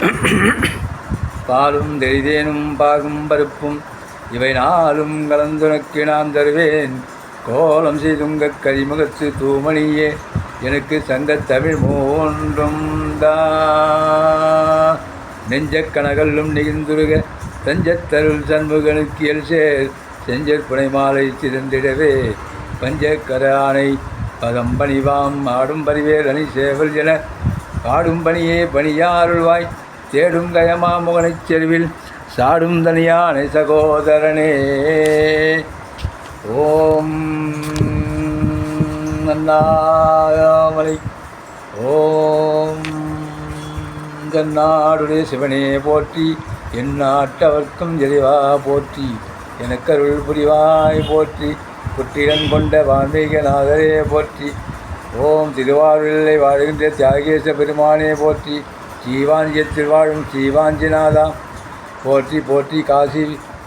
பாலும் தெரிதேனும் பாகும் பருப்பும் இவை நாளும் கலந்துனக்கு நான் தருவேன். கோலம் செய்துங்க கரிமுகத்து தூமணியே எனக்கு சங்கத் தமிழ் மூன்றும் தா. நெஞ்ச கனகல்லும் நிகழ்ந்துருக தஞ்சத்தருள் சண்முகனுக்கு எல் சேர். செஞ்சற் புனை மாலை சிறந்திடவே பஞ்சக்கர ஆணை பதம் பணிவாம் ஆடும் பரிவேல் அணி சேவல் என பாடும் பணியே பணியாருள்வாய். தேடும் கயமாமுகனைச் செருவில் சாடும் தனியானை சகோதரனே. ஓம் நன்னாயாமலை. ஓம் ஜன்னாடுடைய சிவனே போற்றி என் நாட்டவர்க்கும் எரிவா போற்றி எனக்கருள் புரிவாய் போற்றி புற்றிடன் கொண்ட வான்மீகநாதரே போற்றி. ஓம் திருவாரூரில் வாழ்கின்ற தியாகேச பெருமானே போற்றி ஜீவாஞ்சியத்தில் வாழும் ஜீவாஞ்சிநாதா. போற்றி போற்றி காசி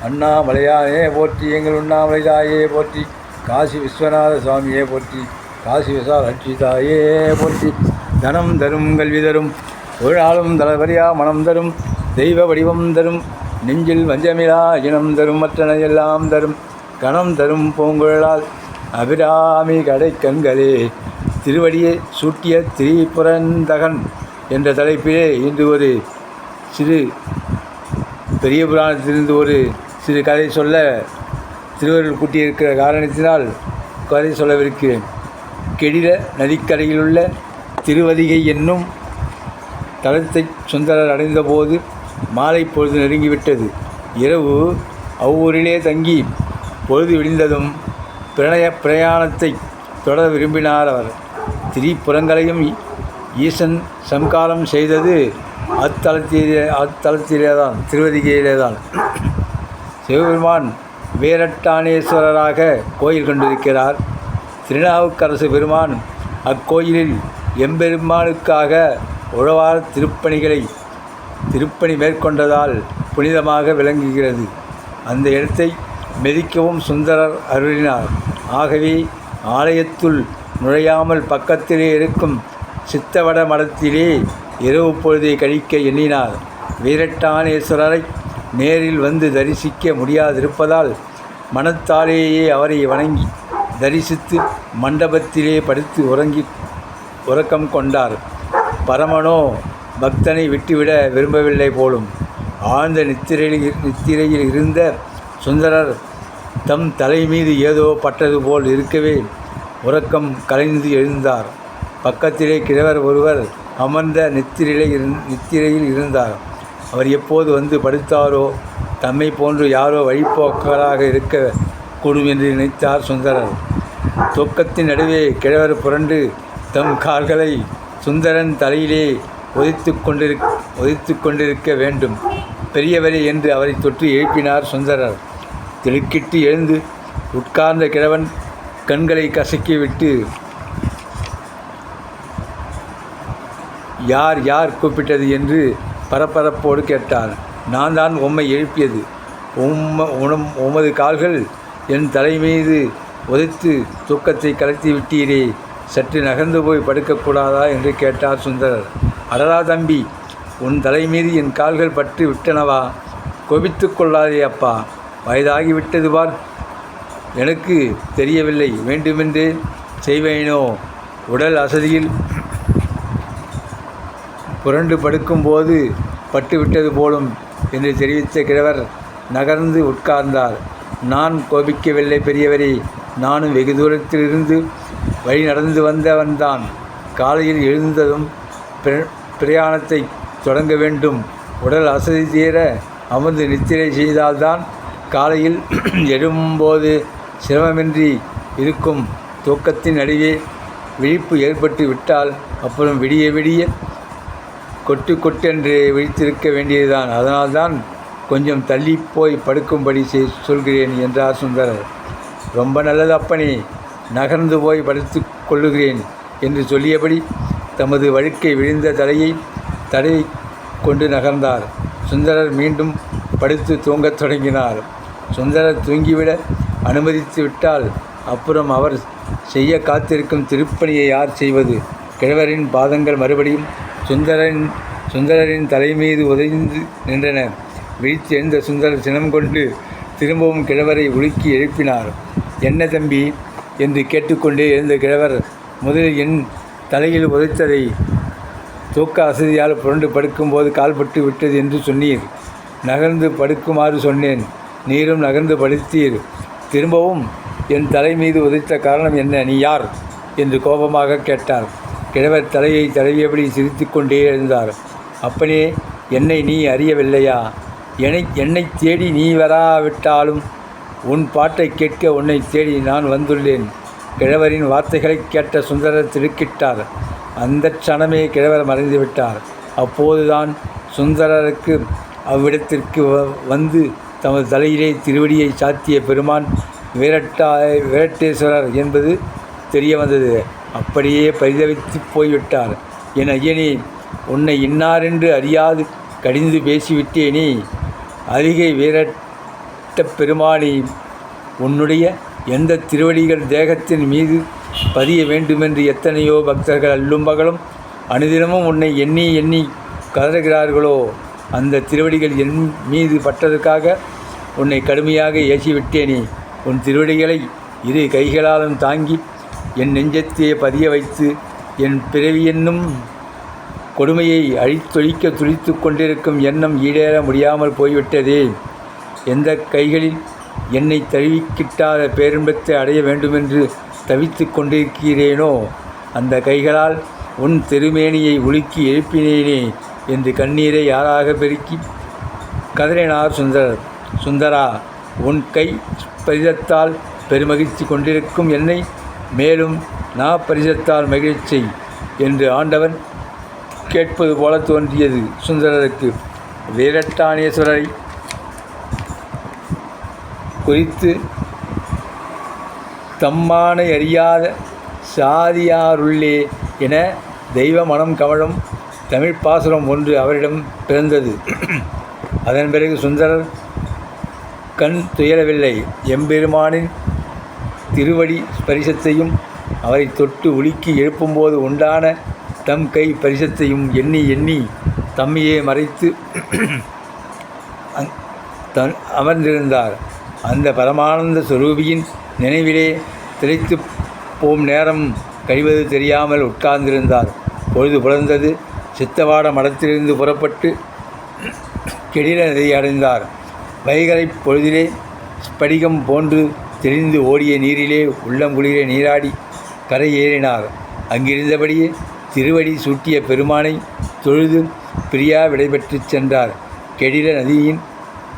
அண்ணாமலையானே போற்றி எங்கள் உண்ணாமலைதாயே போற்றி காசி விஸ்வநாத சுவாமியே போற்றி காசி விசால் அட்சிதாயே போற்றி. தனம் தரும் கல்வி தரும் தொழிலாளும் தளபரியா மனம் தரும் தெய்வ வடிவம் தரும் நெஞ்சில் வஞ்சமிலா இனம் தரும் மற்றன எல்லாம் தரும் கணம் தரும் பூங்குழலால் அபிராமி கடை கண்களே திருவடியை சூட்டிய திரிபுரந்தகன். என்ற தலைப்பிலே இன்று ஒரு சிறு பெரிய புராணத்திலிருந்து ஒரு சிறு கதை சொல்ல திருவருள் கூட்டியிருக்கிற காரணத்தினால் கதை சொல்லவிருக்கிறேன். கெடில நதிக்கரையிலுள்ள திருவதிகை என்னும் தலத்தை சுந்தரர் அடைந்தபோது மாலை பொழுது நெருங்கிவிட்டது. இரவு அவ்வூரிலே தங்கி பொழுது விடிந்ததும் பிரணய பிரயாணத்தை தொடர விரும்பினார் அவர். திரிபுறங்களையும் ஈசன் சம்காரம் செய்தது அத்தலத்திலே அத்தலத்திலே தான் திருவதிகையிலே தான் சிவபெருமான் வீரட்டானேஸ்வரராக கோயில் கொண்டிருக்கிறார். திருநாவுக்கரசு பெருமான் அக்கோயிலில் எம்பெருமானுக்காக உழவார திருப்பணிகளை திருப்பணி மேற்கொண்டதால் புனிதமாக விளங்குகிறது. அந்த இடத்தை மெதிக்கவும் சுந்தரர் அருளினார். ஆகவே ஆலயத்துள் நுழையாமல் பக்கத்திலே இருக்கும் சித்தவட மடத்திலே இரவு பொழுதை கழிக்க எண்ணினார். வீரட்டானேஸ்வரரை நேரில் வந்து தரிசிக்க முடியாதிருப்பதால் மனத்தாலேயே அவரை வணங்கி தரிசித்து மண்டபத்திலே படுத்து உறங்கி உறக்கம் கொண்டார். பரமனோ பக்தனை விட்டுவிட விரும்பவில்லை போலும். ஆழ்ந்த நித்திரையில் நித்திரையில் இருந்த சுந்தரர் தம் தலை மீது ஏதோ பட்டது போல் இருக்கவே உறக்கம் கலைந்து எழுந்தார். பக்கத்திலே கிழவர் ஒருவர் அமர்ந்த நித்திரையிலே இருந் நித்திரையில் இருந்தார். அவர் எப்போது வந்து படுத்தாரோ தம்மை போன்று யாரோ வழிபோக்கராக இருக்க கூடும் என்று நினைத்தார் சுந்தரர். தூக்கத்தின் நடுவே கிழவர் புரண்டு தம் கால்களை சுந்தரன் தலையிலே ஒதித்து கொண்டிரு ஒதித்து கொண்டிருக்க வேண்டும். பெரியவரே என்று அவரை தொற்றி எழுப்பினார் சுந்தரர். திடுக்கிட்டு எழுந்து உட்கார்ந்த கிழவன் கண்களை கசக்கிவிட்டு யார் யார் கூப்பிட்டது என்று பரபரப்போடு கேட்டார். நான் தான் உம்மை எழுப்பியது. உம்ம உணம் உமது கால்கள் என் தலை மீது உதைத்து தூக்கத்தை கலத்தி விட்டீரே. சற்று நகர்ந்து போய் படுக்கக்கூடாதா என்று கேட்டார் சுந்தரர். அடரா தம்பி உன் தலை மீது என் கால்கள் பட்டு விட்டனவா? கோபித்து கொள்ளாதே அப்பா. வயதாகி விட்டது பார். எனக்கு தெரியவில்லை. வேண்டுமென்றே செய்வேனோ? உடல் அசதியில் புரண்டு படுக்கும்போது பட்டு விட்டது போலும் என்று தெரிவித்த கிழவர் நகர்ந்து உட்கார்ந்தார். நான் கோபிக்கவில்லை பெரியவரே நானும் வெகு தூரத்திலிருந்து வழி நடந்து வந்தவன்தான். காலையில் எழுந்ததும் பிர- பிரயாணத்தை தொடங்க வேண்டும். உடல் அசதி தீர அமர்ந்து நித்திரை செய்தால்தான் காலையில் எழும்போது சிரமமின்றி இருக்கும் தூக்கத்தின் நடுவே விழிப்பு ஏற்பட்டு விட்டால் அப்புறம் விடிய விடிய கொட்டு கொட்டென்று விழித்திருக்க வேண்டியதுதான். அதனால்தான் கொஞ்சம் தள்ளி போய் படுக்கும்படி செய் சொல்கிறேன் என்றார் சுந்தரர். ரொம்ப நல்லது அப்பனே நகர்ந்து போய் படுத்து கொள்ளுகிறேன் என்று சொல்லியபடி தமது வழுக்கை விழுந்த தலையை தடவி கொண்டு நகர்ந்தார். சுந்தரர் மீண்டும் படுத்து தூங்கத் தொடங்கினார். சுந்தரர் தூங்கிவிட அனுமதித்து விட்டால் அப்புறம் அவர் செய்ய காத்திருக்கும் திருப்பணியை யார் செய்வது? கிழவரின் பாதங்கள் மறுபடியும் சுந்தரன் சுந்தரரின் தலைமீது உதைந்து நின்றன விழித்து எழுந்த சுந்தரர் சினம் கொண்டு திரும்பவும் கிழவரை உலுக்கி எழுப்பினார். என்ன தம்பி? என்று கேட்டுக்கொண்டே எழுந்த கிழவர் முதலில் என் தலையில் உதைத்ததை தூக்க அசதியால் புரண்டு படுக்கும்போது கால்பட்டு விட்டது என்று சொன்னீர். நகர்ந்து படுக்குமாறு சொன்னேன். நீரும் நகர்ந்து படுத்தீர். திரும்பவும் என் தலை மீது உதைத்த காரணம் என்ன? நீ யார்? என்று கோபமாக கேட்டார். கிழவர் தலையை தடவியபடி சிரித்துக்கொண்டே இருந்தார். அப்பனே என்னை நீ அறியவில்லையா? என்னை என்னை தேடி நீ வராவிட்டாலும் உன் பாட்டை கேட்க உன்னை தேடி நான் வந்துள்ளேன். கிழவரின் வார்த்தைகளை கேட்ட சுந்தரர் திடுக்கிட்டார் அந்த க்ஷணமே கிழவர் மறைந்து விட்டார் அப்போதுதான் சுந்தரருக்கு அவ்விடத்திற்கு வ- வந்து தமது தலையிலே திருவடியை சாத்திய பெருமான் வீரட்டா வீரட்டேஸ்வரர் என்பது தெரிய வந்தது அப்படியே பரிதவித்து போய்விட்டார். என் ஐயனே உன்னை இன்னாரென்று அறியாது கடிந்து பேசிவிட்டேனே. அருகே வீரட்ட பெருமானே உன்னுடைய எந்த திருவடிகள் தேகத்தின் மீது பதிய வேண்டுமென்று எத்தனையோ பக்தர்கள் அல்லும் பகலும் அனுதினமும் உன்னை எண்ணி எண்ணி கதறுகிறார்களோ அந்த திருவடிகள் என் மீது பட்டதற்காக உன்னை கடுமையாக ஏசிவிட்டேனே. உன் திருவடிகளை இரு கைகளாலும் தாங்கி என் நெஞ்சத்தையே பதிய வைத்து என் பிறவி என்னும் கொடுமையை அழித்தொழிக்க துடித்து கொண்டிருக்கும் எண்ணம் ஈடேற முடியாமல் போய்விட்டதே. எந்த கைகளில் என்னை தழுவிக்கிட்டாத பேரின்பத்தை அடைய வேண்டுமென்று தவித்து கொண்டிருக்கிறேனோ அந்த கைகளால் உன் திருமேனியை உலுக்கி எழுப்பினேனே என்று கண்ணீரை யாராக பெருக்கி கதறினார் சுந்தரர். சுந்தரா உன் கை பரிதத்தால் பெருமகிழ்ச்சி கொண்டிருக்கும் என்னை மேலும் நா பரிசத்தால் மகிழ்ச்சி என்று ஆண்டவன் கேட்பது போல தோன்றியது. சுந்தரருக்கு வீரட்டானேஸ்வரரை குறித்து தம்மானை அறியாத சாதியாருள்ளே என தெய்வ மனம் கமழும் தமிழ் பாசுரம் ஒன்று அவரிடம் பிறந்தது. அதன் பிறகு சுந்தரர் கண் துயரவில்லை. எம்பெருமானின் திருவடி ஸ்பரிசத்தையும் அவரை தொட்டு உலுக்கி எழுப்பும்போது உண்டான தம் கை பரிசத்தையும் எண்ணி எண்ணி தம்மையே மறைத்து தன் அமர்ந்திருந்தார். அந்த பரமானந்த சுரூபியின் நினைவிலே திளைத்து போம் நேரம் கழிவது தெரியாமல் உட்கார்ந்திருந்தார். பொழுது புலர்ந்தது. சித்தவாட மடத்திலிருந்து புறப்பட்டு கெடில நதியை அடைந்தார். வைகரை பொழுதிலே ஸ்படிகம் போன்று தெளிந்து ஓடிய நீரிலே உள்ளம் குளிரே நீராடி கரை ஏறினார். அங்கிருந்தபடியே திருவடி சூட்டிய பெருமானை தொழுது பிரியா விடைபெற்று சென்றார். கெடில நதியின்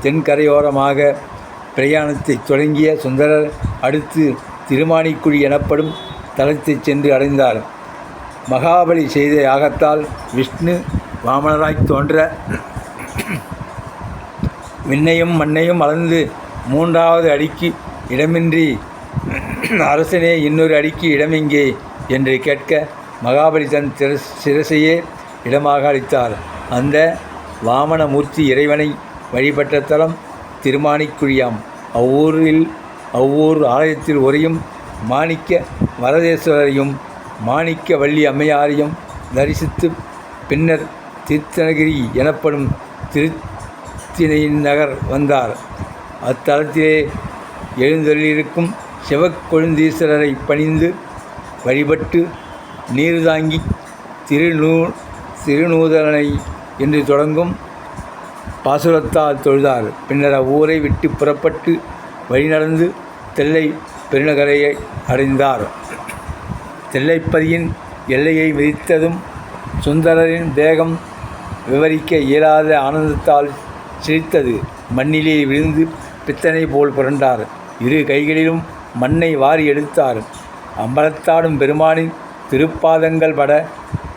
தென்கரையோரமாக பிரயாணத்தை தொடங்கிய சுந்தரர் அடுத்து திருமாணிக்குழி எனப்படும் தலத்தைச் சென்று அடைந்தார். மகாபலி செய்த யாகத்தால் விஷ்ணு வாமனராய் தோன்ற விண்ணையும் மண்ணையும் அளந்து மூன்றாவது அடிக்கு இடமின்றி அரசனே இன்னொரு அடிக்கு இடமெங்கே என்று கேட்க மகாபலி தன் சிரசையே இடமாக அளித்தார். அந்த வாமனமூர்த்தி இறைவனை வழிபட்ட தலம் திருமாணிக்குழியாம். அவ்வூரில் அவ்வூர் ஆலயத்தில் ஒரையும் மாணிக்க வரதேஸ்வரரையும் மாணிக்க வள்ளி அம்மையாரையும் தரிசித்து பின்னர் திருத்தனகிரி எனப்படும் திருத்தினையின் நகர் வந்தார். அத்தலத்திலே எழுந்தருளிருக்கும் சிவக்கொழுந்தீஸ்வரரை பணிந்து வழிபட்டு நீர்தாங்கி திருநூ திருநூதலனை என்று தொடங்கும் பாசுரத்தால் தொழுதார். பின்னர் அவ்வூரை விட்டு புறப்பட்டு வழிநடந்து தெல்லை பெருநகரையை அடைந்தார். தெல்லைப்பதியின் எல்லையை விதித்ததும் சுந்தரரின் தேகம் விவரிக்க இயலாத ஆனந்தத்தால் சிரித்தது. மண்ணிலே விழுந்து பித்தனை போல் புரண்டார். இரு கைகளிலும் மண்ணை வாரி எடுத்தார். அம்பலத்தாடும் பெருமானின் திருப்பாதங்கள் பட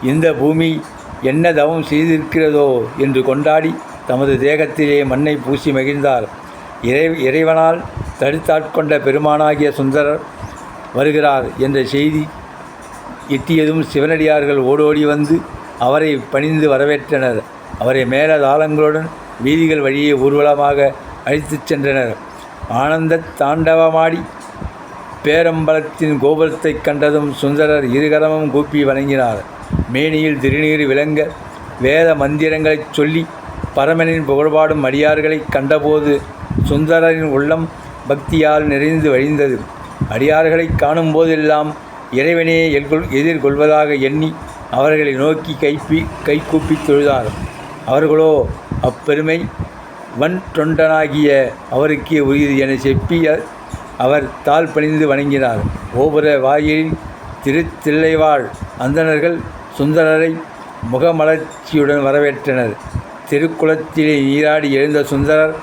இந்த பூமி என்ன தவம் செய்திருக்கிறதோ? என்று கொண்டாடி தமது தேகத்திலே மண்ணை பூசி மகிழ்ந்தார். இறை இறைவனால் தடுத்தாட்கொண்ட பெருமானாகிய சுந்தரர் வருகிறார் என்ற செய்தி எட்டியதும் சிவனடியார்கள் ஓடோடி வந்து அவரை பணிந்து வரவேற்றனர். அவரை மேல தாளங்களுடன் வீதிகள் வழியே ஊர்வலமாக அழைத்துச் சென்றனர். ஆனந்த தாண்டவமாடி பேரம்பலத்தின் கோபுரத்தைக் கண்டதும் சுந்தரர் இருகரமும் கூப்பி வணங்கினார். மேனியில் திருநீர் விளங்க வேத மந்திரங்களைச் சொல்லி பரமனின் புகழ்பாடும் அடியார்களை கண்டபோது சுந்தரரின் உள்ளம் பக்தியால் நிறைந்து வழிந்தது. அடியார்களைக் காணும் போதெல்லாம் இறைவனே எதிர்கொள் எதிர்கொள்வதாக எண்ணி அவர்களை நோக்கி கைப்பி கைகூப்பி தொழுதார். அவர்களோ அப்பெருமை வன் தொண்டனாகிய அவருக்கே உரியது என செப்பி அவர் தாழ் பணிந்து வணங்கினார். கோபுர வாயிலில் திருத்தில்லைவாழ் அந்தணர்கள் சுந்தரரை முகமலர்ச்சியுடன் வரவேற்றனர். திருக்குளத்திலே நீராடி எழுந்த சுந்தரர்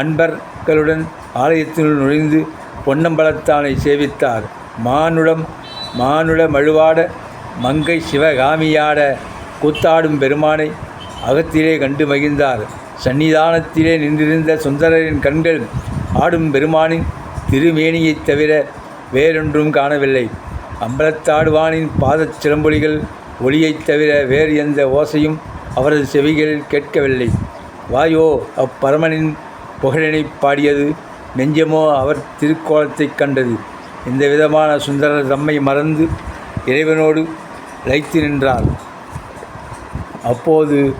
அன்பர்களுடன் ஆலயத்தினுள் நுழைந்து பொன்னம்பலத்தானை சேவித்தார். மானுடம் மானுட மழுவாட மங்கை சிவகாமியாட கூத்தாடும் பெருமானை அகத்திலே கண்டு மகிழ்ந்தார். சன்னிதானத்திலே நின்றிருந்த சுந்தரரின் கண்கள் ஆடும் பெருமானின் திருமேனியைத் தவிர வேறொன்றும் காணவில்லை. அம்பலத்தாடுவானின் பாதச் சிலம்பொலிகள் ஒளியைத் தவிர வேறு எந்த ஓசையும் அவரது செவிகளில் கேட்கவில்லை. வாயோ அப்பரமனின் புகழினை பாடியது நெஞ்சமோ அவர் திருக்கோலத்தைக் கண்டது இந்த விதமான சுந்தரர் தம்மை மறந்து இறைவனோடு லைத்து நின்றார். அப்போது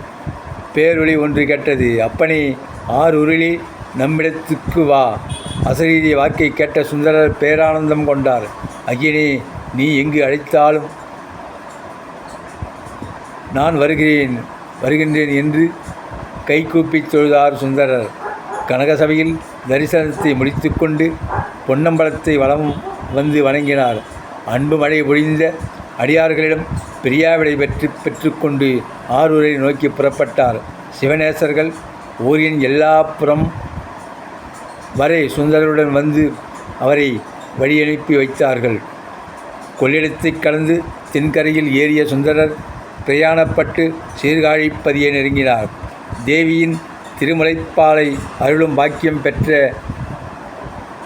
பேரொளி ஒன்று கேட்டது. அப்பனே ஆறுருளி நம்மிடத்துக்கு வா. அசரீதி வாக்கை கேட்ட சுந்தரர் பேரானந்தம் கொண்டார். அகினே நீ எங்கு அழைத்தாலும் நான் வருகிறேன் வருகின்றேன் என்று கைகூப்பி தொழுதார் சுந்தரர். கனகசபையில் தரிசனத்தை முடித்துக்கொண்டு பொன்னம்பலத்தை வளம் வந்து வணங்கினார். அன்பு மழை பொழிந்த அடியார்களிடம் பிரியாவிடை பெற்று பெற்றுக்கொண்டு ஆரூரை நோக்கி புறப்பட்டார். சிவநேசர்கள் ஊரின் எல்லா புறம் வரை சுந்தரருடன் வந்து அவரை வழியனுப்பி வைத்தார்கள். கொள்ளிடத்தை கடந்து தென்கரையில் ஏறிய சுந்தரர் பிரயாணப்பட்டு சீர்காழிப்பதியை நெருங்கினார். தேவியின் திருமலைப்பாலை அருளும் பாக்கியம் பெற்ற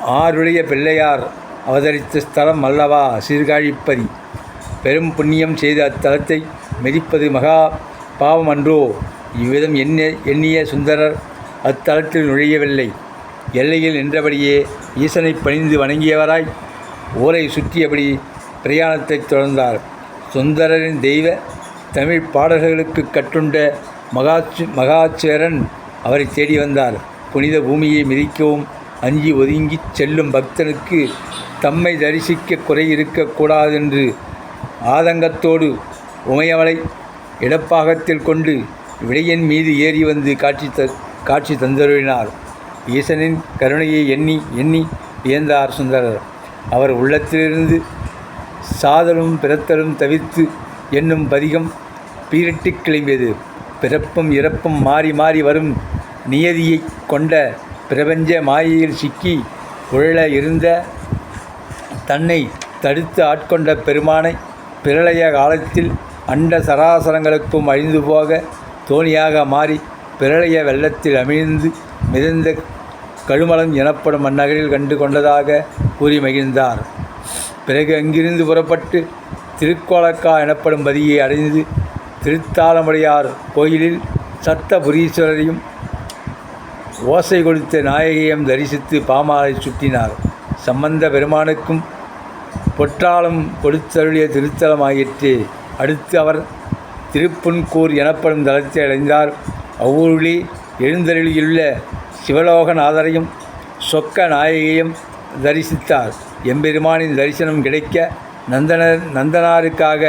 ஆருடைய பிள்ளையார் அவதரித்த ஸ்தலம் அல்லவா? சீர்காழிப்பதி. பெரும் புண்ணியம் செய்த அத்தலத்தை மிதிப்பது மகா பாவம் அன்றோ. இவ்விதம் எண்ண எண்ணிய சுந்தரர் அத்தலத்தில் நுழையவில்லை. எல்லையில் நின்றபடியே ஈசனை பணிந்து வணங்கியவராய் ஊரை சுற்றியபடி பிரயாணத்தை தொடர்ந்தார். சுந்தரரின் தெய்வ தமிழ் பாடல்களுக்கு கட்டுண்ட மகாச்சு மகாச்சேரன் அவரை தேடி வந்தார். புனித பூமியை மிதிக்கவும் அஞ்சி ஒதுங்கிச் செல்லும் பக்தனுக்கு தம்மை தரிசிக்க குறை இருக்கக்கூடாதென்று ஆதங்கத்தோடு உமையவளை இடப்பாகத்தில் கொண்டு விடையின் மீது ஏறி வந்து காட்சி த காட்சி தந்தருளினார். ஈசனின் கருணையை எண்ணி எண்ணி வியந்தார் சுந்தரர். அவர் உள்ளத்திலிருந்து சாதலும் பிறத்தலும் தவிர்த்து என்னும் பதிகம் பீரிட்டு கிளம்பியது. பிறப்பும் இறப்பும் மாறி மாறி வரும் நியதியைக் கொண்ட பிரபஞ்ச மாயையில் சிக்கி உழல இருந்த தன்னை தடுத்து ஆட்கொண்ட பெருமானை பிரளய காலத்தில் அண்ட சராசரங்களுக்கும் அழிந்து போக தோணியாக மாறி பிரளய வெள்ளத்தில் அமிழ்ந்து மிதந்த கழுமலம் எனப்படும் அந்நகரில் கண்டு கொண்டதாக கூறி மகிழ்ந்தார். பிறகு அங்கிருந்து புறப்பட்டு திருக்கோலக்கா எனப்படும் பதியை அடைந்து திருத்தாலமுடையார் கோயிலில் சத்தபுரீஸ்வரரையும் ஓசை கொடுத்த நாயகியம் தரிசித்து பாமாலை சுற்றினார். சம்பந்த பெருமானுக்கும் பொற்றாளம் கொடுத்தருளிய திருத்தலமாயிற்று. அடுத்து அவர் திருப்புன்கூர் எனப்படும் தலத்தை அடைந்தார். அவ்வூருளி எழுந்தருளியுள்ள சிவலோகநாதரையும் சொக்க நாயகியும் தரிசித்தார். எம்பெருமானின் தரிசனம் கிடைக்க நந்தனர் நந்தனாருக்காக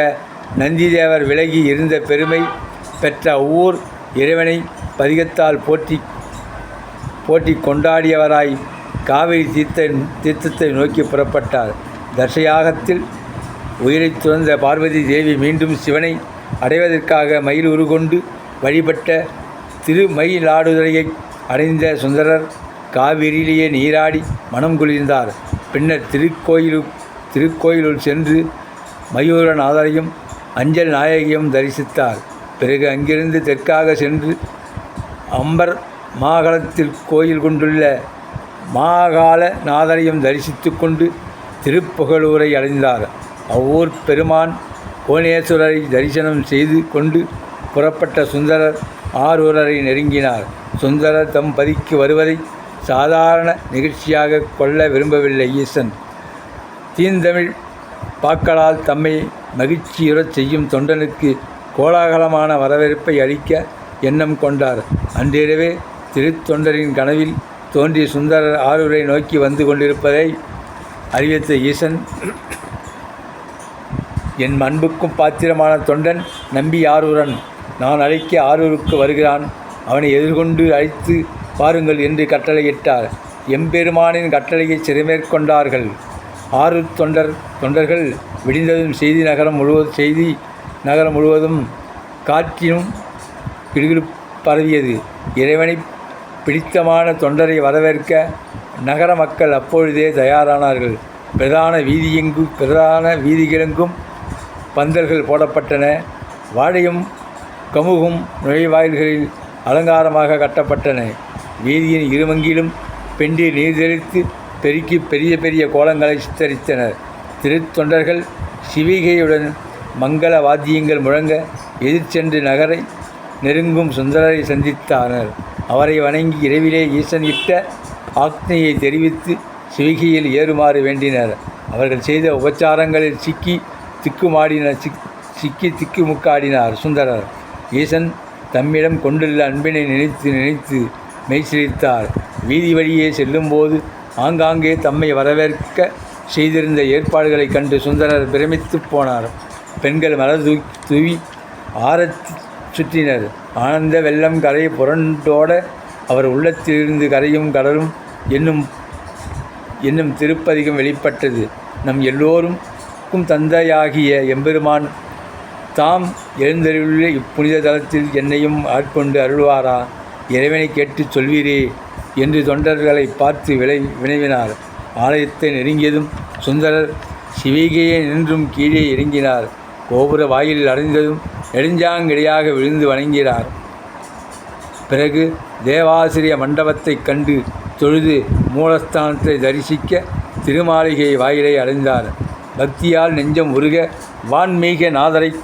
நந்திதேவர் விலகி இருந்த பெருமை பெற்ற அவ்வூர் இறைவனை பதிகத்தால் போற்றி போட்டி கொண்டாடியவராய் காவிரி தீர்த்த தீர்த்தத்தை நோக்கி புறப்பட்டார். தர்ஷயாகத்தில் உயிரைத் துறந்த பார்வதி தேவி மீண்டும் சிவனை அடைவதற்காக மயில் உருகொண்டு வழிபட்ட திருமயிலாடுதுறையை அடைந்த சுந்தரர் காவிரியிலேயே நீராடி மனம் குளிர்ந்தார். பின்னர் திருக்கோயிலு திருக்கோயிலுள் சென்று மயூரநாதரையும் அஞ்சல் நாயகியும் தரிசித்தார். பிறகு அங்கிருந்து தெற்காக சென்று அம்பர் மாகாளத்தில் கோயில் கொண்டுள்ள மாகாள நாதரையும் தரிசித்து கொண்டு திருப்புகழூரை அடைந்தார். அவ்வூர் பெருமான் கோணேஸ்வரரை தரிசனம் செய்து கொண்டு புறப்பட்ட சுந்தரர் ஆரூரரை நெருங்கினார். சுந்தரர் தம் பதிக்கு வருவதை சாதாரண நிகழ்ச்சியாக கொள்ள விரும்பவில்லை ஈசன். தீந்தமிழ் பாக்களால் தம்மை மகிழ்ச்சியுறச் செய்யும் தொண்டனுக்கு கோலாகலமான வரவேற்பை அளிக்க எண்ணம் கொண்டார். அன்றிரவே திருத்தொண்டரின் கனவில் தோன்றிய சுந்தரர் ஆரூரை நோக்கி வந்து கொண்டிருப்பதை அறிவித்த ஈசன் என் அன்புக்கும் பாத்திரமான தொண்டன் நம்பி ஆரூரன் நான் அழைக்க ஆரூருக்கு வருகிறான். அவனை எதிர்கொண்டு அழைத்து பாருங்கள் என்று கட்டளையிட்டார் எம்பெருமானின் கட்டளையை சிறுமேற்கொண்டார்கள் ஆரூர் தொண்டர் தொண்டர்கள் விடிந்ததும் செய்தி நகரம் முழுவதும் செய்தி நகரம் முழுவதும் காற்றினும் கிடுகிடு பரவியது. இறைவனை பிடித்தமான தொண்டரை வரவேற்க நகர மக்கள் அப்பொழுதே தயாரானார்கள். பிரதான வீதியெங்கும் பிரதான வீதிகளெங்கும் பந்தல்கள் போடப்பட்டன. வாழையும் கமுகும் நுழைவாயில்களில் அலங்காரமாக கட்டப்பட்டன. வீதியின் இருமங்கிலும் பெண்டில் நீர் தெளித்து பெருக்கி பெரிய பெரிய கோலங்களை சித்தரித்தனர். திருத்தொண்டர்கள் சிவிகையுடன் மங்கள வாத்தியங்கள் முழங்க எதிர்ச்சென்று நகரை நெருங்கும் சுந்தரரை சந்தித்தானர். அவரை வணங்கி இரவிலே ஈசன் இட்ட ஆக்னையை தெரிவித்து சிவிகையில் ஏறுமாறு வேண்டினர். அவர்கள் செய்த உபச்சாரங்களில் சிக்கி திக்குமாடின சிக் சிக்கி திக்குமுக்காடினார். சுந்தரர் ஈசன் தம்மிடம் கொண்டுள்ள அன்பினை நினைத்து நினைத்து மெய்சிரித்தார் வீதி வழியே செல்லும்போது ஆங்காங்கே தம்மை வரவேற்க செய்திருந்த ஏற்பாடுகளைக் கண்டு சுந்தரர் பிரமித்துப் போனார். பெண்கள் மலர் தூக்கி தூவி ஆரத்தி சுற்றினர். ஆனந்த வெள்ளம் கரை புரண்டோட அவர் உள்ளத்திலிருந்து கரையும் கடலும் என்னும் என்னும் திருப்பதிகம் வெளிப்பட்டது. நம் எல்லோருக்கும் தந்தையாகிய எம்பெருமான் தாம் எழுந்தருளுள்ள இப்புனித தலத்தில் என்னையும் ஆட்கொண்டு அருள்வாரா? இறைவனை கேட்டுச் சொல்வீரே என்று தொண்டர்களை பார்த்து விளை வினவினார். ஆலயத்தை நெருங்கியதும் சுந்தரர் சிவிகையே நின்றும் கீழே இறங்கினார். கோபுர வாயிலில் அடைந்ததும் நெடுஞ்சாங்கிடையாக விழுந்து வணங்கினார். பிறகு தேவாசிரிய மண்டபத்தைக் கண்டு தொழுது மூலஸ்தானத்தை தரிசிக்க திருமாளிகை வாயிலை அடைந்தார் பக்தியால் நெஞ்சம் உருக வான்மீக நாதரைக்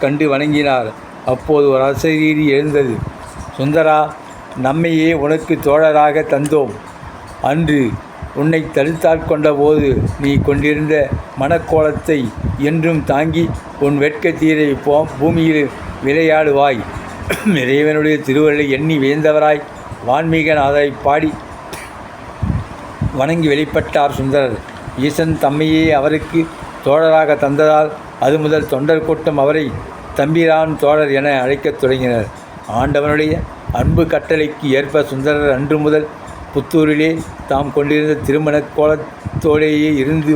கண்டு வணங்கினார். அப்போது ஒரு அசரீதி எழுந்தது. சுந்தரா நம்மையே உனக்கு தோழராக தந்தோம். அன்று உன்னை தடுத்தாட்கொண்ட போது நீ கொண்டிருந்த மனக்கோலத்தை என்றும் தாங்கி உன் வெட்கத்தீரை போ பூமியில் விளையாடுவாய். இறைவனுடைய திருவருளை எண்ணி வியந்தவராய். வான்மீகநாதரை பாடி வணங்கி வெளிப்பட்டார் சுந்தரர். ஈசன் தம்மையே அவருக்கு தோழராக தந்ததால் அது முதல் தொண்டர் கூட்டம் அவரை தம்பிரான் தோழர் என அழைக்கத் தொடங்கினர். ஆண்டவனுடைய அன்பு கட்டளைக்கு ஏற்ப சுந்தரர் அன்று முதல் புத்தூரிலே தாம் கொண்டிருந்த திருமண கோலத்தோடேயே இருந்து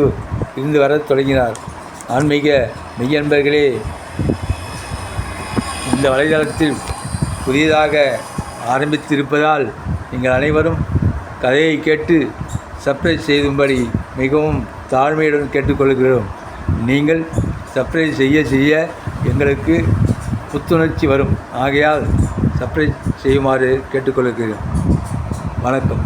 இருந்து வரத் தொடங்கினார். ஆன்மீக மெய்யன்பர்களே இந்த வலைதளத்தில் புதியதாக ஆரம்பித்திருப்பதால் நீங்கள் அனைவரும் கதையை கேட்டு சப்ஸ்கிரைப் செய்யும்படி மிகவும் தாழ்மையுடன் கேட்டுக்கொள்கிறோம். நீங்கள் சப்ஸ்கிரைப் செய்ய செய்ய எங்களுக்கு புத்துணர்ச்சி வரும். ஆகையால் சப்ஸ்கிரைப் செய்யுமாறு கேட்டுக்கொள்கிறேன். வணக்கம்.